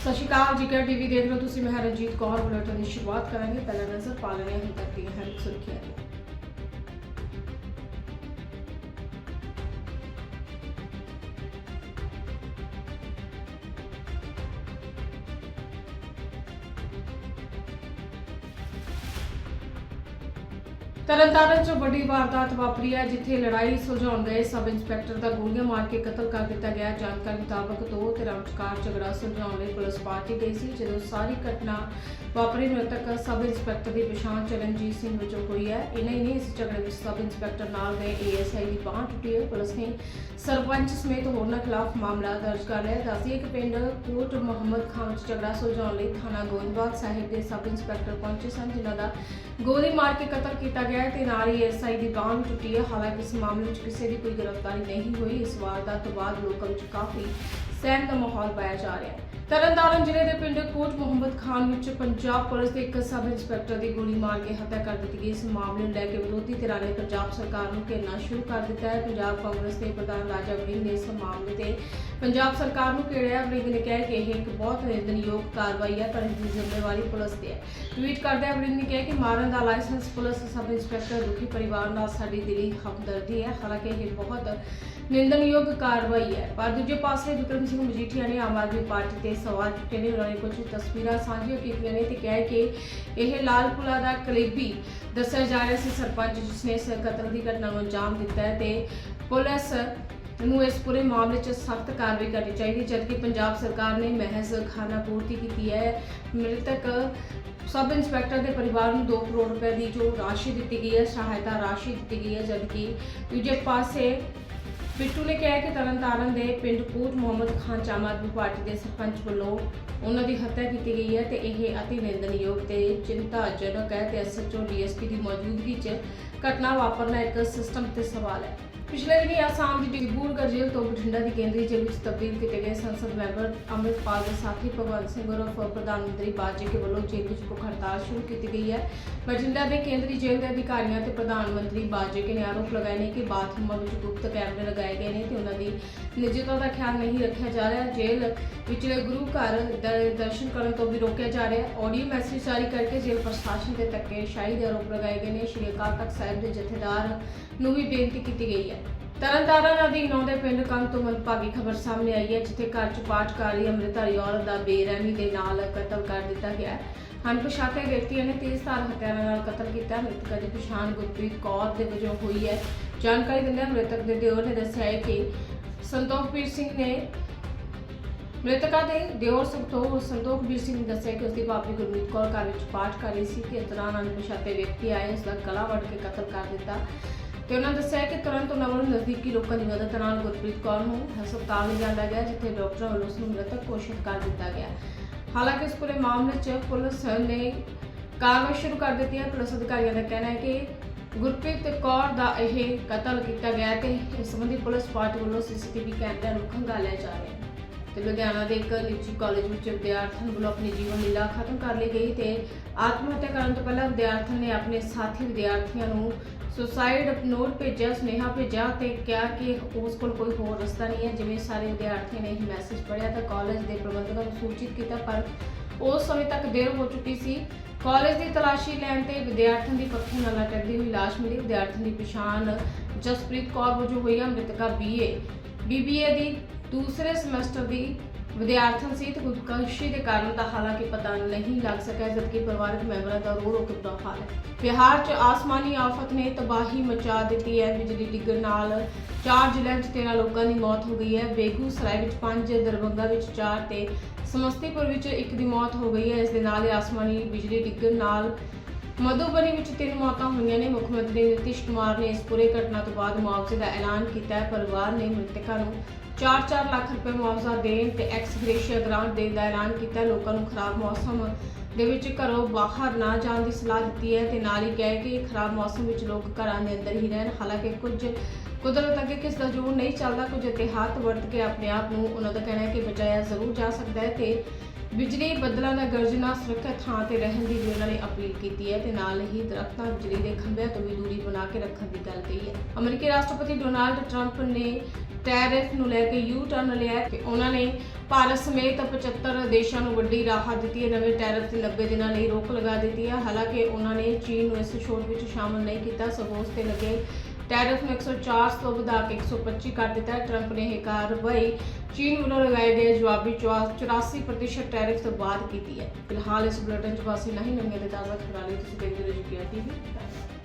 ਸਤਿ ਸ਼੍ਰੀ ਅਕਾਲ, ਜੀ ਕਾ ਟੀਵੀ ਦੇਖ ਰਹੇ ਹੋ ਤੁਸੀਂ ਮੈਂ ਹਾਂ ਰਣਜੀਤ ਕੌਰ ਬੁਲੇਟਿਨ ਦੀ ਸ਼ੁਰੂਆਤ ਕਰਾਂਗੇ। ਪਹਿਲਾਂ ਨਜ਼ਰ ਪਾ ਲੈਣੇ ਹੁਣ ਤੱਕ ਦੀਆਂ ਹਨ ਸੁਰਖੀਆਂ ਤਰਨਤਾਰਨ 'ਚ ਵੱਡੀ ਵਾਰਦਾਤ ਵਾਪਰੀ ਹੈ, ਜਿੱਥੇ ਲੜਾਈ ਸੁਲਝਾਉਣ ਗਏ ਸਬ ਇੰਸਪੈਕਟਰ ਦਾ ਗੋਲੀਆਂ ਮਾਰ ਕੇ ਕਤਲ ਕਰ ਦਿੱਤਾ ਗਿਆ। ਜਾਣਕਾਰੀ ਮੁਤਾਬਕ ਦੋ ਧਿਰਾਂ ਵਿਚਕਾਰ ਝਗੜਾ ਸੁਲਝਾਉਣ ਲਈ ਪੁਲਿਸ ਪਾਰਟੀ ਗਈ ਸੀ, ਜਦੋਂ ਸਾਰੀ ਘਟਨਾ ਵਾਪਰੀ ਮ੍ਰਿਤਕ ਸਬ ਇੰਸਪੈਕਟਰ ਦੀ ਪਛਾਣ ਚਰਨਜੀਤ ਸਿੰਘ ਵਜੋਂ ਹੋਈ ਹੈ। ਇਹਨਾਂ ਹੀ ਇਸ ਝਗੜੇ ਵਿੱਚ ਸਬ ਇੰਸਪੈਕਟਰ ਨਾਲ ਗਏ ਏਐਸਆਈ ਦੀ ਬਾਂਹ ਟੁੱਟੀ ਹੈ ਪੁਲਿਸ ਨੇ ਸਰਪੰਚ ਸਮੇਤ ਹੋਰਨਾਂ ਖਿਲਾਫ ਮਾਮਲਾ ਦਰਜ ਕਰ ਲਿਆ। ਦੱਸਦੀ ਦੱਸਦੀਏ ਕਿ ਪਿੰਡ ਕੋਟ ਮੁਹੰਮਦ ਖਾਨ ਵਿੱਚ ਝਗੜਾ ਸੁਲਝਾਉਣ ਲਈ ਥਾਣਾ ਗੋਇੰਦਵਾਲ ਸਾਹਿਬ ਦੇ ਸਬ ਇੰਸਪੈਕਟਰ ਪਹੁੰਚੇ ਸਨ, ਜਿਨ੍ਹਾਂ ਦਾ ਗੋਲੀ ਮਾਰ ਕੇ ਕਤਲ ਕੀਤਾ ਗਿਆ ਹੈ ਤੇ ਨਾਲ ਹੀ ਐਸਆਈ ਦੀ ਬਾਂਹ ਟੁੱਟੀ ਹੈ। ਹਾਲਾਂਕਿ ਇਸ ਮਾਮਲੇ ਵਿੱਚ ਕਿਸੇ ਦੀ ਕੋਈ ਗ੍ਰਿਫਤਾਰੀ ਨਹੀਂ ਹੋਈ। ਇਸ ਵਾਰਦਾਤ ਤੋਂ ਬਾਅਦ ਲੋਕਾਂ ਵਿੱਚ ਕਾਫੀ ਸਹਿਮ ਦਾ ਮਾਹੌਲ ਪਾਇਆ ਜਾ ਰਿਹਾ ਹੈ। ਤਰਨਤਾਰਨ ਜ਼ਿਲ੍ਹੇ ਦੇ ਪਿੰਡ ਕੋਟ ਮੁਹੰਮਦ ਖਾਨ ਵਿੱਚ ਪੰਜਾਬ ਪੁਲਿਸ ਦੇ ਇੱਕ ਸਬ ਇੰਸਪੈਕਟਰ ਦੀ ਗੋਲੀ ਮਾਰ ਕੇ ਹੱਤਿਆ ਕਰ ਦਿੱਤੀ ਗਈ। ਇਸ ਮਾਮਲੇ ਨੂੰ ਲੈ ਕੇ ਵਿਰੋਧੀ ਧਿਰਾਂ ਨੇ ਪੰਜਾਬ ਸਰਕਾਰ ਨੂੰ ਘੇਰਨਾ ਸ਼ੁਰੂ ਕਰ ਦਿੱਤਾ ਹੈ। ਪੰਜਾਬ ਕਾਂਗਰਸ ਦੇ ਪ੍ਰਧਾਨ ਰਾਜਾ ਵੜਿੰਗ ਨੇ ਇਸ ਮਾਮਲੇ ਤੇ ਪੰਜਾਬ ਸਰਕਾਰ ਨੂੰ ਘੇਰਿਆ ਵੜਿੰਗ ਨੇ ਕਿਹਾ ਕਿ ਇਹ ਇੱਕ ਬਹੁਤ ਨਿੰਦਣਯੋਗ ਕਾਰਵਾਈ ਹੈ ਪਰ ਇਸ ਦੀ ਜ਼ਿੰਮੇਵਾਰੀ ਪੁਲਿਸ ਦੀ ਹੈ ਟਵੀਟ ਕਰਦਿਆਂ ਵੜਿੰਗ ਨੇ ਕਿਹਾ ਕਿ ਮਾਰਨ ਦਾ ਲਾਇਸੈਂਸ ਪੁਲਿਸ ਸਬ ਇੰਸਪੈਕਟਰ ਦੁਖੀ ਪਰਿਵਾਰ ਨਾਲ ਸਾਡੀ ਦਿਲੀ ਹਮਦਰਦੀ ਹੈ ਹਾਲਾਂਕਿ ਇਹ ਬਹੁਤ ਨਿੰਦਣਯੋਗ ਕਾਰਵਾਈ ਹੈ ਪਰ ਦੂਜੇ ਪਾਸੇ ਵਿਕਰਮ ਸਿੰਘ ਮਜੀਠੀਆ ਨੇ ਆਮ ਆਦਮੀ ਪਾਰਟੀ ਤੇ ਸਵਾਲ ਚੁੱਕੇ ਨੇ। ਉਹਨਾਂ ਨੇ ਕੁਝ ਤਸਵੀਰਾਂ ਸਾਂਝੀਆਂ ਕੀਤੀਆਂ ਨੇ ਤੇ ਕਿਹਾ ਹੈ ਕਿ ਇਹ ਲਾਲਪੁਰਾ ਦਾ ਕਲੇਬੀ ਦੱਸਿਆ ਜਾ ਰਿਹਾ ਸੀ। ਸਰਪੰਚ ਜਿਸ ਨੇ ਇਸ ਕਤਲ ਦੀ ਘਟਨਾ ਨੂੰ ਅੰਜਾਮ ਦਿੱਤਾ ਹੈ ਤੇ ਪੁਲਿਸ ਨੂੰ ਇਸ ਪੂਰੇ ਮਾਮਲੇ 'ਚ ਸਖਤ ਕਾਰਵਾਈ ਕਰਨੀ ਚਾਹੀਦੀ, ਜਦਕਿ ਪੰਜਾਬ ਸਰਕਾਰ ਨੇ ਮਹਿਜ਼ ਖਾਨਾ ਪੂਰਤੀ ਕੀਤੀ ਹੈ। ਮ੍ਰਿਤਕ ਸਬ ਇੰਸਪੈਕਟਰ ਦੇ ਪਰਿਵਾਰ ਨੂੰ 2 ਕਰੋੜ ਰੁਪਏ ਦੀ ਜੋ ਰਾਸ਼ੀ ਦਿੱਤੀ ਗਈ ਹੈ, ਸਹਾਇਤਾ ਰਾਸ਼ੀ ਦਿੱਤੀ ਗਈ ਹੈ, ਜਦਕਿ ਦੂਜੇ ਪਾਸੇ ਬਿੱਟੂ ਨੇ ਕਿਹਾ ਕਿ ਤਰਨਤਾਰਨ ਦੇ ਪਿੰਡ ਕੋਟ ਮੁਹੰਮਦ ਖਾਨ ਚ ਆਮ ਆਦਮੀ ਪਾਰਟੀ ਦੇ ਸਰਪੰਚ ਵੱਲੋਂ ਉਹਨਾਂ ਦੀ ਹੱਤਿਆ ਕੀਤੀ ਗਈ ਹੈ ਤੇ ਇਹ ਅਤੀ ਨਿੰਦਣਯੋਗ ਤੇ ਚਿੰਤਾਜਨਕ ਹੈ ਤੇ ਐਸਐਚਓ ਡੀਐਸਪੀ ਦੀ ਮੌਜੂਦਗੀ 'ਚ ਘਟਨਾ ਵਾਪਰਨਾ ਇੱਕ ਸਿਸਟਮ ਤੇ ਸਵਾਲ ਹੈ। ਪਿਛਲੇ ਦਿਨੀ ਆਸਾਮ ਦੀ ਡਿਬਰੂਗੜ੍ਹ ਜੇਲ੍ਹ ਤੋਂ ਬਠਿੰਡਾ ਦੀ ਕੇਂਦਰੀ ਜੇਲ੍ਹ ਵਿੱਚ ਤਬਦੀਲ ਕੀਤੇ ਗਏ ਸੰਸਦ ਮੈਂਬਰ ਅੰਮ੍ਰਿਤਪਾਲ ਦੇ ਸਾਥੀ ਭਗਵੰਤ ਸਿੰਘ ਉਰਫ ਪ੍ਰਧਾਨ ਮੰਤਰੀ ਬਾਜੀ ਵੱਲੋਂ ਜੇਲ੍ਹ ਵਿੱਚ ਭੁੱਖ ਹੜਤਾਲ ਸ਼ੁਰੂ ਕੀਤੀ ਗਈ ਹੈ। ਬਠਿੰਡਾ ਦੇ ਕੇਂਦਰੀ ਜੇਲ੍ਹ ਦੇ ਅਧਿਕਾਰੀਆਂ ਤੇ ਪ੍ਰਧਾਨ ਮੰਤਰੀ ਬਾਜੀ ਨੇ ਆਰੋਪ ਲਗਾਏ ਨੇ ਕਿ ਬਾਥਰੂਮਾਂ ਵਿੱਚ ਗੁਪਤ ਕੈਮਰੇ ਲਗਾਏ ਗਏ ਨੇ ਤੇ ਉਹਨਾਂ ਦੀ ਨਿੱਜਤਾ ਦਾ ਖਿਆਲ ਨਹੀਂ ਰੱਖਿਆ ਜਾ ਰਿਹਾ। ਜੇਲ੍ਹ ਵਿਚਲੇ ਗੁਰੂ ਘਰ ਦਰ- ਦਰਸ਼ਨ ਕਰਨ ਤੋਂ ਵੀ ਰੋਕਿਆ ਜਾ ਰਿਹਾ। ਹੈ ਆਡੀਓ ਮੈਸੇਜ ਜਾਰੀ ਕਰਕੇ ਜੇਲ੍ਹ ਪ੍ਰਸ਼ਾਸਨ ਤੇ ਧੱਕੇਸ਼ਾਹੀ ਦੇ ਆਰੋਪ ਲਗਾਏ ਗਏ ਨੇ। ਸ਼੍ਰੀ ਅਕਾਲ ਤਖਤ ਸਾਹਿਬ ਦੇ ਜਥੇਦਾਰ ਨੂੰ ਵੀ ਬੇਨਤੀ ਕੀਤੀ ਗਈ ਹੈ। ਤਰਨਤਾਰਨ ਅਧੀਨ ਆਉਂਦੇ ਪਿੰਡ ਕੰਗ ਤੋਂ ਮੰਦਭਾਗੀ ਖਬਰ ਸਾਹਮਣੇ ਆਈ ਹੈ, ਜਿੱਥੇ ਘਰ 'ਚ ਪਾਠਕਾਰੀ ਕਰ ਰਹੀ ਅੰਮ੍ਰਿਤਧਾਰੀ ਔਰਤ ਦਾ ਬੇਰਹਿਮੀ ਦੇ ਨਾਲ ਕਤਲ ਕਰ ਦਿੱਤਾ ਗਿਆ ਹੈ। ਅਣਪਛਾਤੇ ਵਿਅਕਤੀਆਂ ਨੇ ਤੇਜ਼ਧਾਰ ਹਥਿਆਰਾਂ ਨਾਲ ਕਤਲ ਕੀਤਾ ਹੈ। ਮ੍ਰਿਤਕ ਦੀ ਪਛਾਣ ਗੁਰਪ੍ਰੀਤ ਕੌਰ ਦੇ ਵਜੋਂ ਹੋਈ ਹੈ। ਜਾਣਕਾਰੀ ਦਿੰਦਿਆਂ ਮ੍ਰਿਤਕ ਦੇ ਦਿਓਰ ਨੇ ਦੱਸਿਆ ਹੈ ਕਿ ਸੰਤੋਖਵੀਰ ਸਿੰਘ ਨੇ ਮ੍ਰਿਤਕਾ ਦੇ ਦਿਓਰ ਸੰਤੋਖ ਸੰਤੋਖਬੀਰ ਸਿੰਘ ਨੇ ਦੱਸਿਆ ਕਿ ਉਸਦੀ ਭਾਬੀ ਗੁਰਮੀਤ ਕੌਰ ਘਰ ਵਿੱਚ ਪਾਠ ਕਰ ਰਹੀ ਸੀ ਕਿ ਇਸ ਦੌਰਾਨ ਅਣਪਛਾਤੇ ਵਿਅਕਤੀ ਆਏ ਉਸ ਦਾ ਗਲਾ ਵੱਢ ਕੇ ਕਤਲ ਕਰ ਦਿੱਤਾ। ਤੇ ਉਹਨਾਂ ਦੱਸਿਆ ਕਿ ਤੁਰੰਤ ਉਹਨਾਂ ਵੱਲੋਂ ਨਜ਼ਦੀਕੀ ਲੋਕਾਂ ਦੀ ਮਦਦ ਨਾਲ ਗੁਰਪ੍ਰੀਤ ਕੌਰ ਨੂੰ ਹਸਪਤਾਲ ਲਿਜਾਂਦਾ ਗਿਆ, ਜਿੱਥੇ ਡਾਕਟਰਾਂ ਵੱਲੋਂ ਉਸ ਨੂੰ ਮ੍ਰਿਤਕ ਘੋਸ਼ਿਤ ਕਰ ਦਿੱਤਾ ਗਿਆ। ਹਾਲਾਂਕਿ ਇਸ ਪੂਰੇ ਮਾਮਲੇ 'ਚ ਪੁਲਿਸ ਨੇ ਕਾਰਵਾਈ ਸ਼ੁਰੂ ਕਰ ਦਿੱਤੀ ਹੈ। ਪੁਲਿਸ ਅਧਿਕਾਰੀਆਂ ਦਾ ਕਹਿਣਾ ਹੈ ਕਿ ਗੁਰਪ੍ਰੀਤ ਕੌਰ ਦਾ ਇਹ ਕਤਲ ਕੀਤਾ ਗਿਆ ਹੈ ਤੇ ਇਸ ਸੰਬੰਧੀ ਪੁਲਿਸ ਪਾਰਟੀ ਵੱਲੋਂ ਸੀਸੀਟੀਵੀ ਕੈਮਰਿਆਂ ਨੂੰ ਖੰਗਾਲਿਆ ਜਾ ਰਿਹਾ ਹੈ। ਤੇ ਲੁਧਿਆਣਾ ਦੇ ਇੱਕ ਨਿੱਜੀ ਕਾਲਜ ਵਿੱਚ ਵਿਦਿਆਰਥਣ ਵੱਲੋਂ ਆਪਣੀ ਜੀਵਨ ਲੀਲਾ ਖਤਮ ਕਰ ਲਈ ਗਈ ਤੇ ਆਤਮ ਹੱਤਿਆ ਕਰਨ ਤੋਂ ਪਹਿਲਾਂ ਵਿਦਿਆਰਥਣ ਨੇ ਆਪਣੇ ਸਾਥੀ ਵਿਦਿਆਰਥੀਆਂ ਨੂੰ ਸੁਸਾਈਡ ਨੋਟ ਭੇਜਿਆ, ਸੁਨੇਹਾ ਭੇਜਿਆ ਤੇ ਕਿਹਾ ਕਿ ਉਸ ਕੋਲ ਕੋਈ ਹੋਰ ਰਸਤਾ ਨਹੀਂ ਹੈ। ਜਿਵੇਂ ਸਾਰੇ ਵਿਦਿਆਰਥੀਆਂ ਨੇ ਇਹ ਮੈਸੇਜ ਪੜ੍ਹਿਆ ਤਾਂ ਕਾਲਜ ਦੇ ਪ੍ਰਬੰਧਕਾਂ ਨੂੰ ਸੂਚਿਤ ਕੀਤਾ, ਪਰ ਉਸ ਸਮੇਂ ਤੱਕ ਦੇਰ ਹੋ ਚੁੱਕੀ ਸੀ। ਕਾਲਜ ਦੀ ਤਲਾਸ਼ੀ ਲੈਣ ਤੇ ਵਿਦਿਆਰਥਣ ਦੀ ਪੱਖੀ ਨਾਲ ਲਟਕਦੀ ਹੋਈ ਲਾਸ਼ ਮਿਲੀ। ਵਿਦਿਆਰਥਣ ਦੀ ਪਛਾਣ ਜਸਪ੍ਰੀਤ ਕੌਰ ਵਜੋਂ ਹੋਈ ਹੈ ਮ੍ਰਿਤਕਾ ਬੀਏ ਬੀਬੀਏ ਦੀ ਦੂਸਰੇ ਸਮੈਸਟਰ ਦੀ ਵਿਦਿਆਰਥਣ ਸੀ ਤੇ ਖੁਦਕੁਸ਼ੀ ਦੇ ਕਾਰਨ ਦਾ ਹਾਲਾਂਕਿ ਪਤਾ ਨਹੀਂ ਲੱਗ ਸਕਿਆ, ਜਦਕਿ ਪਰਿਵਾਰਕ ਮੈਂਬਰਾਂ ਦਾ ਰੋ ਰੋ ਕੇ ਬੁਰਾ ਹਾਲ ਹੈ। ਬਿਹਾਰ 'ਚ ਆਸਮਾਨੀ ਆਫਤ ਨੇ ਤਬਾਹੀ ਮਚਾ ਦਿੱਤੀ ਹੈ। ਬਿਜਲੀ ਡਿੱਗਣ ਨਾਲ 4 ਜ਼ਿਲ੍ਹਿਆਂ 'ਚ 13 ਲੋਕਾਂ ਦੀ ਮੌਤ ਹੋ ਗਈ ਹੈ। ਬੇਗੂਸਰਾਏ ਵਿੱਚ 5 ਦਰਭੰਗਾ ਵਿੱਚ 4 ਤੇ ਸਮਸਤੀਪੁਰ ਵਿੱਚ ਇੱਕ ਦੀ ਮੌਤ ਹੋ ਗਈ ਹੈ। ਇਸ ਦੇ ਨਾਲ ਹੀ ਆਸਮਾਨੀ ਬਿਜਲੀ ਡਿੱਗਣ ਨਾਲ ਮਧੂਬਨੀ ਵਿੱਚ ਤਿੰਨ ਮੌਤਾਂ ਹੋਈਆਂ ਨੇ। ਮੁੱਖ ਮੰਤਰੀ ਨਿਤਿਸ਼ ਕੁਮਾਰ ਨੇ ਇਸ ਪੂਰੇ ਘਟਨਾ ਤੋਂ ਬਾਅਦ ਮੁਆਵਜ਼ੇ ਦਾ ਐਲਾਨ ਕੀਤਾ ਹੈ। ਪਰਿਵਾਰ ਨੇ ਮ੍ਰਿਤਕਾਂ ਨੂੰ 4-4 ਲੱਖ ਰੁਪਏ ਮੁਆਵਜ਼ਾ ਦੇਣ ਤੇ ਐਕਸ ਗ੍ਰੇਸ਼ੀਆ ਗ੍ਰਾਂਟ ਦੇਣ ਦਾ ਐਲਾਨ ਕੀਤਾ। ਲੋਕਾਂ ਨੂੰ ਖਰਾਬ ਮੌਸਮ ਦੇ ਵਿੱਚ ਘਰੋਂ ਬਾਹਰ ਨਾ ਜਾਣ ਦੀ ਸਲਾਹ ਦਿੱਤੀ ਹੈ ਤੇ ਨਾਲ ਹੀ ਕਹੇ ਕਿ ਖਰਾਬ ਮੌਸਮ ਵਿੱਚ ਲੋਕ ਘਰਾਂ ਦੇ ਅੰਦਰ ਹੀ ਰਹਿਣ। ਹਾਲਾਂਕਿ ਕੁਝ ਕੁਦਰਤ ਅੱਗੇ ਕਿਸ ਦਾ ਜੋਰ ਨਹੀਂ ਚੱਲਦਾ, ਕੁਝ ਇਤਿਹਾਤ ਵਰਤ ਕੇ ਆਪਣੇ ਆਪ ਨੂੰ ਉਹਨਾਂ ਦਾ ਕਹਿਣਾ ਹੈ ਕਿ ਬਚਾਇਆ ਜ਼ਰੂਰ ਜਾ ਸਕਦਾ ਹੈ ਤੇ ਬਿਜਲੀ ਬੱਦਲਾਂ ਦਾ ਗਰਜਣਾ ਸੁਰੱਖਿਅਤ ਥਾਂ ਤੇ ਰਹਿਣ ਦੀ ਵੀ ਉਹਨਾਂ ਨੇ ਅਪੀਲ ਕੀਤੀ ਹੈ ਤੇ ਨਾਲ ਹੀ ਦਰਖਤਾਂ ਬਿਜਲੀ ਦੇ ਖੰਭਿਆਂ ਤੋਂ ਵੀ ਦੂਰੀ ਬਣਾ ਕੇ ਰੱਖਣ ਦੀ ਗੱਲ ਕਹੀ ਹੈ। ਅਮਰੀਕੀ ਰਾਸ਼ਟਰਪਤੀ ਡੋਨਾਲਡ ਟਰੰਪ ਨੇ ਟੈਰਿਫ ਨੂੰ ਲੈ ਕੇ ਯੂ ਟਰਨ ਲਿਆ ਕਿ ਉਹਨਾਂ ਨੇ ਭਾਰਤ ਸਮੇਤ 75 ਦੇਸ਼ਾਂ ਨੂੰ ਵੱਡੀ ਰਾਹਤ ਦਿੱਤੀ ਹੈ। ਨਵੇਂ ਟੈਰਿਫ ਤੇ 90 ਦਿਨਾਂ ਲਈ ਰੋਕ ਲਗਾ ਦਿੱਤੀ ਹੈ। ਹਾਲਾਂਕਿ ਉਹਨਾਂ ਨੇ ਚੀਨ ਨੂੰ ਇਸ ਛੋਟ ਵਿੱਚ ਸ਼ਾਮਲ ਨਹੀਂ ਕੀਤਾ। ਸਗੋਂ ਉਸ ਤੇ ਲੱਗੇ ਟੈਰਿਫ ਨੂੰ 104 ਤੋਂ ਵਧਾ ਕੇ 125 ਕਰ ਦਿੱਤਾ ਹੈ। ਟਰੰਪ ਨੇ ਇਹ ਕਾਰਵਾਈ ਚੀਨ ਵੱਲੋਂ ਲਗਾਏ ਗਏ ਜਵਾਬੀ 84% ਟੈਰਿਫ ਤੋਂ ਬਾਅਦ ਕੀਤੀ ਹੈ। ਫਿਲਹਾਲ ਇਸ ਬੁਲੇਟਿਨ 'ਚ ਬਸ ਇੰਨਾ ਹੀ ਨਵੀਆਂ ਤੇ ਤਾਜ਼ਾ ਖਬਰਾਂ ਲਈ ਤੁਸੀਂ ਦੇਖਦੇ ਰਹੋ ਜੀ ਟੀਵੀ।